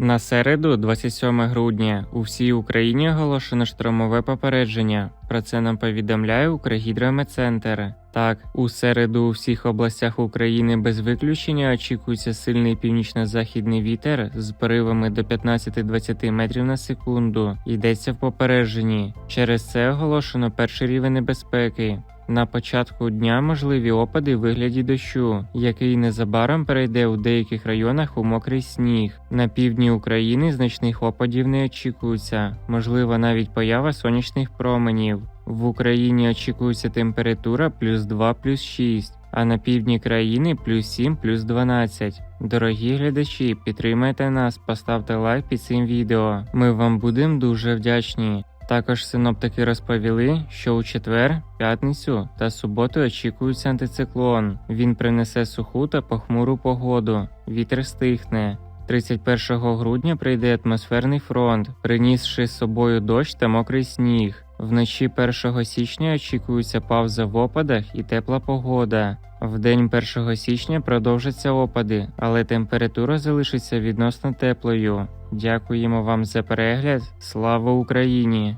На середу, 27 грудня, у всій Україні оголошено штормове попередження. Про це нам повідомляє Укргідрометцентр. Так, у середу у всіх областях України без виключення очікується сильний північно-західний вітер з поривами до 15-20 метрів на секунду. Йдеться в попередженні. Через це оголошено перший рівень небезпеки. На початку дня можливі опади в вигляді дощу, який незабаром перейде у деяких районах у мокрий сніг. На півдні України значних опадів не очікується, можлива навіть поява сонячних променів. В Україні очікується температура плюс 2 плюс 6, а на півдні країни плюс 7 плюс 12. Дорогі глядачі, підтримайте нас, поставте лайк під цим відео. Ми вам будемо дуже вдячні. Також синоптики розповіли, що у четвер, п'ятницю та суботу очікується антициклон. Він принесе суху та похмуру погоду. Вітер стихне. 31 грудня прийде атмосферний фронт, принісши з собою дощ та мокрий сніг. Вночі 1 січня очікується пауза в опадах і тепла погода. В день 1 січня продовжаться опади, але температура залишиться відносно теплою. Дякуємо вам за перегляд. Слава Україні!